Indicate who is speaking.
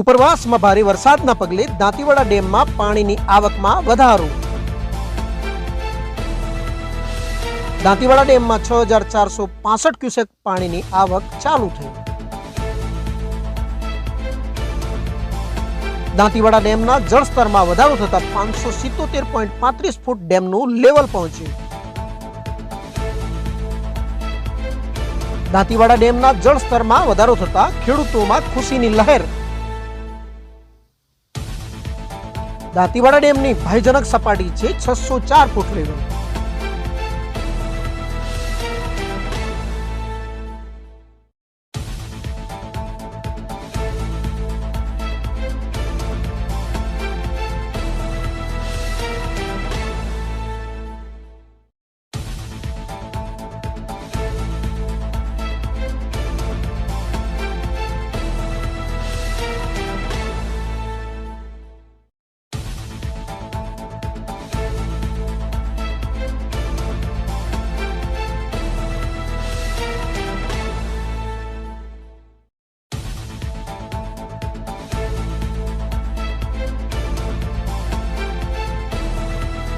Speaker 1: ઉપરવાસમાં ભારે વરસાદના પગલે દાંતીવાડા ડેમમાં પાણીની આવકમાં વધારો. દાંતીવાડા ડેમમાં છ હજાર ચારસો પાસઠ ક્યુસેક પાણીની આવક ચાલુ થઈ. દાંતીવાડા ડેમના જળસ્તરમાં વધારો થતાં પાંચસો સિત્તોતેર પોઈન્ટ પાંત્રીસ ફૂટ ડેમનું લેવલ પહોંચ્યું. દાંતીવાડા ડેમના જળસ્તરમાં વધારો થતાં ખેડૂતોમાં ખુશીની લહેર દાંતીવાડા ડેમની ભયજનક સપાટી છે છસો ચાર ફૂટ લેવલ